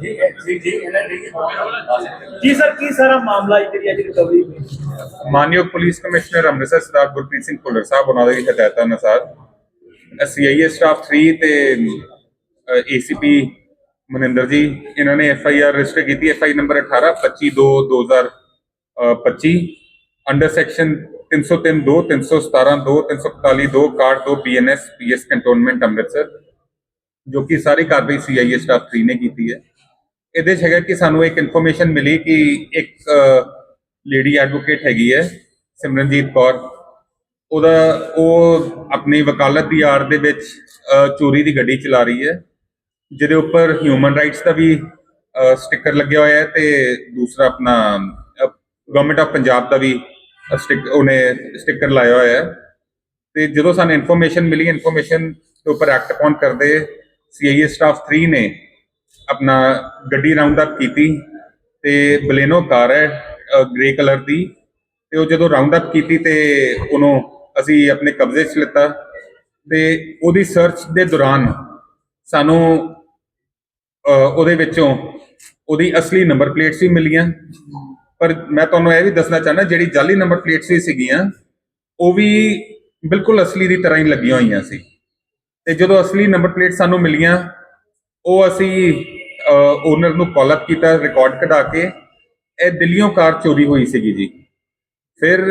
ਜੀ ਜੀ ਜੀ ਇਹਨਾਂ ਨੇ ਜੀ ਸਰ, ਕੀ ਸਾਰਾ ਮਾਮਲਾ ਹੈ ਜਿਹੜੀ ਅੱਜ ਰਿਕਵਰੀ ਹੋਈ? ਮਾਨਯੋਗ ਪੁਲਿਸ ਕਮਿਸ਼ਨਰ ਅੰਮ੍ਰਿਤਸਰ ਸਰਦਾਰ ਗੁਰਪ੍ਰੀਤ ਸਿੰਘ ਭੁੱਲਰ ਸਾਹਿਬ, ਉਹਨਾਂ ਦੀ ਹਦਾਇਤਾਂ ਅਨੁਸਾਰ ਸੀਆਈਏ ਸਟਾਫ 3 ਤੇ ਏਸੀਪੀ ਮਨਿੰਦਰ ਜੀ, ਇਹਨਾਂ ਨੇ ਐਫ ਆਈ ਆਰ ਰਜਿਸਟਰ ਕੀਤੀ F I number 18 25 2 2025 under section 303 2 317 2 341 2 61 2 BNS PS cantonment Amritsar. ਜੋ ਕਿ ਸਾਰੀ ਕਾਰਵਾਈ ਸੀਆਈਏ ਸਟਾਫ 3 ਨੇ ਕੀਤੀ ਹੈ। ਇਹਦੇ 'ਚ ਹੈਗਾ ਕਿ ਸਾਨੂੰ ਇੱਕ ਇਨਫੋਰਮੇਸ਼ਨ ਮਿਲੀ ਕਿ ਇੱਕ ਲੇਡੀ ਐਡਵੋਕੇਟ ਹੈਗੀ ਹੈ, ਸਿਮਰਨਜੀਤ ਕੌਰ। ਉਹਦਾ, ਉਹ ਆਪਣੀ ਵਕਾਲਤ ਦੀ ਆੜ ਦੇ ਵਿੱਚ ਚੋਰੀ ਦੀ ਗੱਡੀ ਚਲਾ ਰਹੀ ਹੈ। ਜਿਹਦੇ ਉੱਪਰ ਹਿਊਮਨ ਰਾਈਟਸ ਦਾ ਵੀ ਸਟicker ਲੱਗਿਆ ਹੋਇਆ ਹੈ ਤੇ ਦੂਸਰਾ ਆਪਣਾ ਗਵਰਨਮੈਂਟ ਆਫ ਪੰਜਾਬ ਦਾ ਵੀ ਸਟਿਕ ਉਹਨੇ ਸਟicker ਲਾਇਆ ਹੋਇਆ ਹੈ। ਤੇ ਜਦੋਂ ਸਾਨੂੰ ਇਨਫੋਰਮੇਸ਼ਨ ਮਿਲੀ ਇਨਫੋਰਮੇਸ਼ਨ ਦੇ ਉੱਪਰ ਐਕਟ ਅਪਨ ਕਰਦੇ ਸੀਆਈਏ ਸਟਾਫ 3 ਨੇ ਆਪਣਾ ਗੱਡੀ ਰਾਉਂਡ ਅਪ ਕੀਤੀ ਤੇ ਬਲੇਨੋ ਕਾਰ ਹੈ ਗ੍ਰੇ ਕਲਰ ਦੀ ਤੇ ਉਹ ਜਦੋਂ ਰਾਉਂਡ ਅਪ ਕੀਤੀ ਤੇ ਉਹਨੂੰ ਅਸੀਂ ਆਪਣੇ ਕਬਜ਼ੇ 'ਚ ਲਿੱਤਾ ਤੇ ਉਹਦੀ ਸਰਚ ਦੇ ਦੌਰਾਨ ਸਾਨੂੰ ਉਹਦੇ ਵਿੱਚੋਂ ਉਹਦੀ ਅਸਲੀ ਨੰਬਰ ਪਲੇਟਸ ਵੀ ਮਿਲੀਆਂ। ਪਰ ਮੈਂ ਤੁਹਾਨੂੰ ਇਹ ਵੀ ਦੱਸਣਾ ਚਾਹੁੰਦਾ, ਜਿਹੜੀ ਜਾਲੀ ਨੰਬਰ ਪਲੇਟਸ ਵੀ ਸੀਗੀਆਂ, ਉਹ ਵੀ ਬਿਲਕੁਲ ਅਸਲੀ ਦੀ ਤਰ੍ਹਾਂ ਹੀ ਲੱਗੀਆਂ ਹੋਈਆਂ ਸੀ। ਤੇ ਜਦੋਂ ਅਸਲੀ ਨੰਬਰ ਪਲੇਟ ਸਾਨੂੰ ਮਿਲੀਆਂ, ਉਹ ਅਸੀਂ ਓਨਰ ਨੂੰ ਕਾਲ ਅਪ ਕੀਤਾ ਰਿਕਾਰਡ ਕਢਾ ਕੇ, ਇਹ ਦਿੱਲੀੋਂ ਕਾਰ ਚੋਰੀ ਹੋਈ ਸੀਗੀ ਜੀ। ਫਿਰ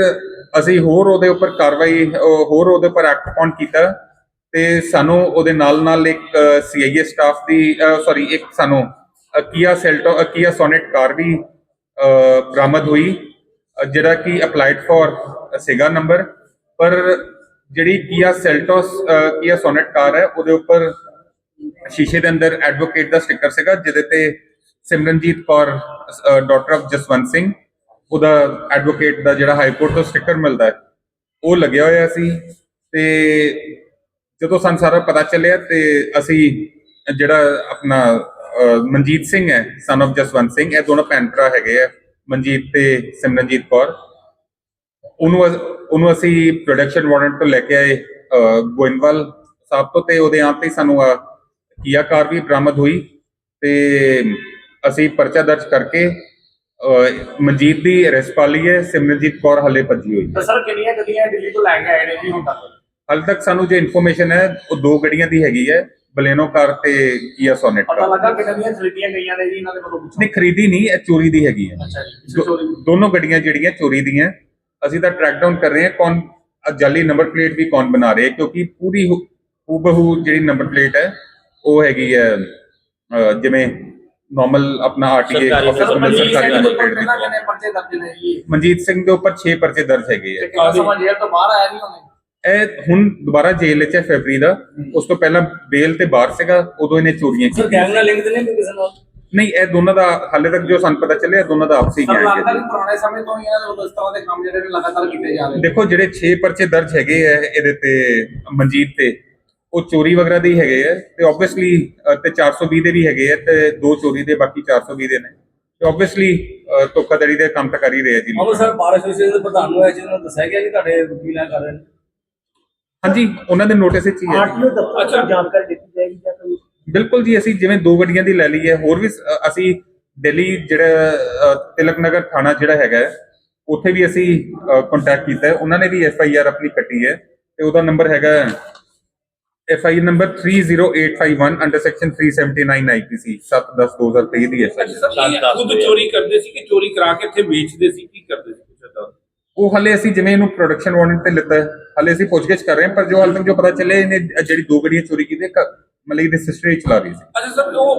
ਅਸੀਂ ਹੋਰ ਉਹਦੇ ਉੱਪਰ ਕਾਰਵਾਈ ਹੋਰ ਉਹਦੇ ਉੱਪਰ ਐਕਟ ਔਨ ਕੀਤਾ ਤੇ ਸਾਨੂੰ ਉਹਦੇ ਨਾਲ ਨਾਲ ਇੱਕ ਸੀਆਈਏ ਸਟਾਫ ਦੀ ਸੌਰੀ ਇੱਕ ਸਾਨੂੰ ਅਕੀਆ ਸੈਲਟੋ ਅਕੀਆ ਸੋਨੇਟ ਕਾਰ ਵੀ ਬਰਾਮਦ ਹੋਈ ਜਿਹੜਾ ਕਿ ਅਪਲਾਈਡ ਫॉर ਸੀਗਾ ਨੰਬਰ ਪਰ ਜਿਹੜੀ ਕੀਆ ਸੈਲਟੋਸ ਕੀਆ ਸੋਨੇਟ ਕਾਰ ਹੈ, ਉਹਦੇ ਉੱਪਰ ਸ਼ੀਸ਼ੇ ਦੇ ਅੰਦਰ ਐਡਵੋਕੇਟ ਦਾ ਸਟicker ਸੀਗਾ, ਜਿਹਦੇ ਤੇ ਸਿਮਰਨਜੀਤ ਕੌਰ ਡਾਕਟਰ ਆਫ ਜਸਵੰਤ ਸਿੰਘ, ਉਹਦਾ ਐਡਵੋਕੇਟ ਦਾ ਜਿਹੜਾ ਹਾਈ ਕੋਰਟ ਤੋਂ ਸਟicker ਮਿਲਦਾ ਹੈ, ਉਹ ਲੱਗਿਆ ਹੋਇਆ ਸੀ। ਤੇ ਜਦੋਂ ਸਾਨੂੰ ਸਾਰਾ ਪਤਾ ਚੱਲਿਆ ਤੇ ਅਸੀਂ ਜਿਹੜਾ ਆਪਣਾ ਮਨਜੀਤ ਸਿੰਘ ਹੈ ਸਨ ਆਫ ਜਸਵੰਤ ਸਿੰਘ, ਇਹ ਦੋਨੋਂ ਭੈਣ ਭਰਾ ਹੈਗੇ ਆ, ਮਨਜੀਤ ਤੇ ਸਿਮਰਨਜੀਤ ਕੌਰ। ਉਹਨੂੰ ਅਸ- ਉਹਨੂੰ ਅਸੀਂ ਪ੍ਰੋਡਕਸ਼ਨ ਵਾਰੰਟ ਤੋਂ ਲੈ ਕੇ ਆਏ ਗੋਇੰਦਵਾਲ ਸਾਹਿਬ ਤੋਂ ਤੇ ਉਹਦੇ ਤੇ ਹੀ ਸਾਨੂੰ ਆਹ ਕੀਆ ਕਾਰ ਵੀ ਬਰਾਮਦ ਹੋਈ ਤੇ ਅਸੀਂ ਪਰਚਾ ਦਰਜ ਕਰਕੇ ਮਨਜੀਤ ਦੀ ਅਰੈਸਟ ਪਾ ਲਈ ਹੈ ਸਿਮਰਨਜੀਤ ਕੌਰ ਹਲੇ ਭੱਜੀ ਹੋਈ। ਹੈ ਤਾਂ ਸਰ ਕਿੰਨੀਆਂ ਗੱਡੀਆਂ ਦਿੱਲੀ ਤੋਂ ਲੈ ਕੇ ਆਏ ਨੇ ਜੀ ਹੁਣ ਤੱਕ? ਹਾਲੇ ਤੱਕ ਸਾਨੂੰ ਜੋ ਇਨਫੋਰਮੇਸ਼ਨ ਹੈ ਉਹ ਦੋ ਗੱਡੀਆਂ ਦੀ ਹੈਗੀ ਹੈ ਬਲੇਨੋ ਕਾਰ ਤੇ ਕੀਆ ਸੋਨੇਟ ਪਤਾ ਕਾਰ ਲੱਗਾ ਕਿੰਨੀਆਂ ਦੀਆਂ ਖਰੀਦੀਆਂ ਗਈਆਂ ਨੇ ਜੀ ਇਹਨਾਂ ਦੇ ਵੱਲੋਂ ਪੁੱਛੋ। ਨਹੀਂ ਖਰੀਦੀ ਨਹੀਂ ਇਹ ਚੋਰੀ ਦੀ ਹੈਗੀ ਹੈ। ਅੱਛਾ ਜੀ ਦੋ- ਦੋਨੋਂ ਗੱਡੀਆਂ ਜਿਹੜੀਆਂ ਚੋਰੀ ਦੀਆਂ ਅਸੀਂ ਤਾਂ ਟਰੈਕ ਡਾਊਨ ਕਰ ਰਹੇ ਹਾਂ ਕੌਣ ਜਾਲੀ ਨੰਬਰ ਪਲੇਟ ਵੀ ਕੌਣ ਬਣਾ ਰਹੇ ਕਿਉਂਕਿ ਪੂਰੀ ਹੁ- ਹੂਬਹੂ ਜਿਹੜੀ ਨੰਬਰ ਪਲੇਟ ਹੈ ਉਹ ਹੈਗੀ ਹੈ ਜਿਵੇਂ ਨਾਰਮਲ ਆਪਣਾ ਆਰਟੀਏ ਆਫਿਸ ਸਰ ਨੂੰ ਮਨਜੀਤ ਸਰਕਾਰੀ ਸਿੰਘ ਦੇ ਨੰਬਰ ਉੱਪਰ ਪਲੇਟ ਦੀ ਨੇ ਮਨਜੀਤ ਸਿੰਘ ਦੇ ਉੱਪਰ 6 ਪਰਚੇ ਦਰਜ ਹੈਗੇ ਤੇ ਹੈ ਕਿੰਨਾ ਸਮਾਂ ਜੇਲ੍ਹ ਤੋਂ ਬਾਹਰ ਆਇਆ ਨਹੀਂ ਉਹਨੇ? ਇਹ ਹੁਣ ਦੁਬਾਰਾ ਜੇਲ੍ਹ ਵਿੱਚ ਹੈ ਫੈਬਰੀ ਦਾ। ਉਸ ਤੋਂ ਪਹਿਲਾਂ ਬੇਲ ਤੇ ਬਾਹਰ ਸੀਗਾ ਉਦੋਂ ਇਹਨੇ ਚੋਰੀਆਂ ਸਰ ਕੀਤੀਆਂ। ਗੈਂਗ ਨਾਲ ਲਿੰਕ ਨਹੀਂ ਕਿਸੇ ਨਾਲ? ਨਹੀਂ ਇਹ ਦੋਨਾਂ ਦਾ ਹਾਲੇ ਤੱਕ ਜੋ ਸਾਨੂੰ ਪਤਾ ਚੱਲਿਆ ਦੋਨਾਂ ਦਾ ਆਪਸੀ ਸਰ ਲੱਗਦਾ ਹੈ। ਕਿ ਪੁਰਾਣੇ ਸਮੇਂ ਤੋਂ ਹੀ ਇਹਨਾਂ ਦੇ ਵੱਲੋਂ ਇਸ ਤਰ੍ਹਾਂ ਦੇ ਕੰਮ ਜਿਹੜੇ ਨੇ ਲਗਾਤਾਰ ਕੀਤੇ ਜਾ ਰਹੇ ਨੇ। ਦੇਖੋ ਜਿਹੜੇ 6 ਪਰਚੇ ਦਰਜ ਹੈਗੇ ਆ ਇਹਦੇ ਤੇ ਮਨਜੀਤ ਤੇ ਉਹ ਚੋਰੀ ਵਗੈਰਾ ਦੇ ਹੀ ਹੈਗੇ ਆ ਤੇ ਆਬਵੀਅਸਲੀ ਤੇ 420 ਦੇ ਵੀ ਹੈਗੇ ਆ ਤੇ ਦੋ ਚੋਰੀ ਦੇ ਬਾਕੀ 420 ਦੇ ਨੇ। ਤੇ ਆਬਵੀਅਸਲੀ ਧੋਖਾਧੜੀ ਦੇ ਕੰਮ ਤਾਂ ਕਰ ਹੀ ਰਹੇ ਆ ਜੀ ਲੋਕ। ਅੰਮ੍ਰਿਤਸਰ ਬਾਰ ਐਸੋਸੀਏਸ਼ਨ ਦੇ ਪ੍ਰਧਾਨ ਨੂੰ ਇਹ ਚੀਜ਼ ਨੂੰ ਦੱਸਿਆ ਗਿਆ ਕਿ ਤੁਹਾਡੇ ਵਕੀਲ ਕਰ ਰਹੇ ਨੇ? ਹਾਂਜੀ ਉਹਨਾਂ ਦੇ ਨੋਟਿਸ ਵਿੱਚ ਹੀ ਹੈ ਤੋਂ ਜਾਣਕਾਰੀ ਦਿੱਤੀ ਜਾਏਗੀ ਜਾਂ ਕੋਈ ਬਿਲਕੁਲ ਜੀ ਅਸੀਂ ਜਿਵੇਂ ਦੋ ਗੱਡੀਆਂ ਦੀ ਲੈ ਲਈ ਹੈ ਹੋਰ ਵੀ ਅ, ਅਸੀਂ ਦਿੱਲੀ ਜਿਹੜਾ ਅ, ਤਿਲਕ ਨਗਰ ਥਾਣਾ ਜਿਹੜਾ ਹੈਗਾ ਹੈ, ਉੱਥੇ ਵੀ ਅਸੀਂ ਕੰਟੈਕਟ ਕੀਤਾ ਹੈ। ਉਹਨਾਂ ਨੇ ਵੀ ਐਫ ਆਈ ਆਰ ਆਪਣੀ ਕੱਟੀ ਹੈ ਤੇ ਉਹਦਾ ਨੰਬਰ ਹੈਗਾ F I number 30851 under section 379 IPC 7/10/2023 ਦੀ ਐਫ ਆਈ ਸਰ ਇਹ ਖੁਦ ਚੋਰੀ ਕਰਦੇ ਸੀ ਕਿ ਚੋਰੀ ਕਰਾ ਕੇ ਇੱਥੇ ਵੇਚਦੇ ਸੀ? ਕੀ ਕਰਦੇ ਸੀ ਕੁਛ ਏਦਾਂ ਉਹ ਹਲੇ ਅਸੀਂ ਜਿਵੇਂ ਇਹਨੂੰ ਪ੍ਰੋਡਕਸ਼ਨ ਵਾਰੰਟ ਤੇ ਲਿੱਤਾ ਹੈ ਹਲੇ ਅਸੀਂ ਪੁੱਛਗਿੱਛ ਕਰ ਰਹੇ ਹਾਂ ਪਰ ਜੋ ਹਾਲੇ ਤੱਕ ਜੋ ਪਤਾ ਚੱਲਿਆ ਇਹਨੇ ਜਿਹੜੀ ਦੋ ਗੱਡੀਆਂ ਚੋਰੀ ਕੀਤੀਆਂ ਕ- ਮਤਲਬ ਇਹਦੀ ਸਿਸਟਰ ਚਲਾ ਰਹੀ ਸੀ। ਅੱਛਾ ਸਰ ਉਹ